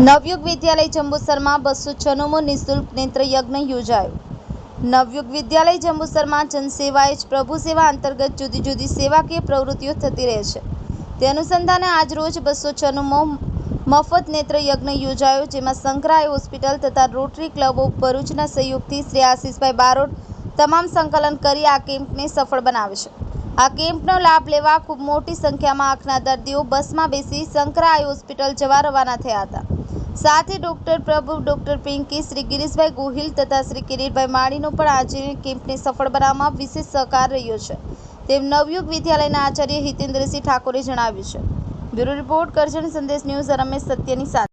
નવયુગ વિદ્યાલય જંબુસરમાં બસો છન્નુમો નિઃશુલ્ક નેત્ર યજ્ઞ યોજાયો. નવયુગ વિદ્યાલય જંબુસરમાં જનસેવા જ પ્રભુ સેવા અંતર્ગત જુદી જુદી સેવાકીય પ્રવૃત્તિઓ થતી રહે છે. તે અનુસંધાને આજરોજ બસો છન્નુમો મફત નેત્ર યજ્ઞ યોજાયો, જેમાં શંકરાય હોસ્પિટલ તથા રોટરી ક્લબ ભરૂચના સહયોગથી શ્રી આશીષભાઈ બારોટ તમામ સંકલન કરી આ કેમ્પને સફળ બનાવે છે. આ કેમ્પનો લાભ લેવા ખૂબ મોટી સંખ્યામાં આંખના દર્દીઓ બસમાં બેસી સંકરાય હોસ્પિટલ જવા રવાના થયા હતા. સાથે ડોક્ટર પ્રભુ, ડોક્ટર પિંકી, શ્રી ગિરીશભાઈ ગોહિલ તથા શ્રી કિરીટભાઈ માળીનો પણ આજે કેમ્પને સફળ બનાવવામાં વિશેષ સહકાર રહ્યો છે. તેમ નવયુગ વિદ્યાલયના આચાર્ય હિતેન્દ્રસિંહ ઠાકોરે જણાવ્યું છે. બ્યુરો રિપોર્ટ કરજણ સંદેશ ન્યૂઝ રમેશ સત્યની સાથે.